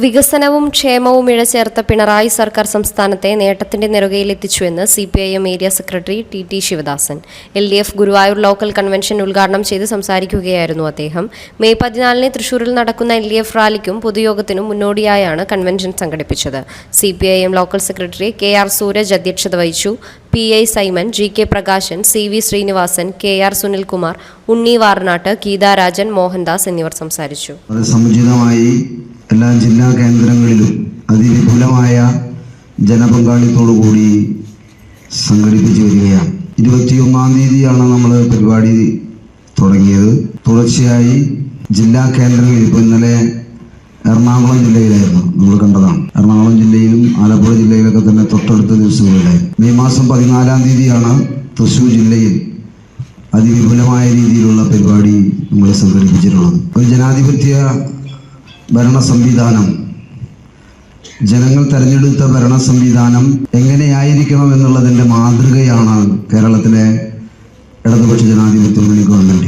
വികസനവും ക്ഷേമവും ഇഴചേർത്ത പിണറായി സർക്കാർ സംസ്ഥാനത്തെ നേട്ടത്തിന്റെ നെറുകയിലെത്തിച്ചുവെന്ന് C P I M area secretary T T Sivadasan. L D F Guruvayur local convention ഉദ്ഘാടനം ചെയ്ത് സംസാരിക്കുകയായിരുന്നു അദ്ദേഹം. മെയ് പതിനാലിന് തൃശൂരിൽ നടക്കുന്ന എൽ ഡി എഫ് റാലിക്കും പൊതുയോഗത്തിനും മുന്നോടിയായാണ് കൺവെൻഷൻ സംഘടിപ്പിച്ചത്. C P I M local secretary K R Sooraj അധ്യക്ഷത വഹിച്ചു. P I Simon G K Prakashan C V Srinivasan K R Sunilkumar Unni Varnattu Geetharajan Mohandas എന്നിവർ സംസാരിച്ചു. എല്ലാ ജില്ലാ കേന്ദ്രങ്ങളിലും അതിവിപുലമായ ജനപങ്കാളിത്തോടു കൂടി സംഘടിപ്പിച്ചു വരികയാണ്. ഇരുപത്തിയൊന്നാം തീയതിയാണ് നമ്മൾ പരിപാടി തുടങ്ങിയത്. തുടർച്ചയായി ജില്ലാ കേന്ദ്രങ്ങളിൽ ഇപ്പോൾ ഇന്നലെ എറണാകുളം ജില്ലയിലായിരുന്നു. നമ്മൾ കണ്ടതാണ്. എറണാകുളം ജില്ലയിലും ആലപ്പുഴ ജില്ലയിലൊക്കെ തന്നെ തൊട്ടടുത്ത ദിവസങ്ങളിലായിരുന്നു. മെയ് മാസം പതിനാലാം തീയതിയാണ് തൃശ്ശൂർ ജില്ലയിൽ അതിവിപുലമായ രീതിയിലുള്ള പരിപാടി നമ്മൾ സംഘടിപ്പിച്ചിട്ടുള്ളത്. ഒരു ജനാധിപത്യ ഭരണ സംവിധാനം ജനങ്ങൾ തെരഞ്ഞെടുത്ത ഭരണ സംവിധാനം എങ്ങനെയായിരിക്കണം എന്നുള്ളതിന്റെ മാതൃകയാണ് കേരളത്തിലെ ഇടതുപക്ഷ ജനാധിപത്യ മുന്നണി ഗവൺമെന്റ്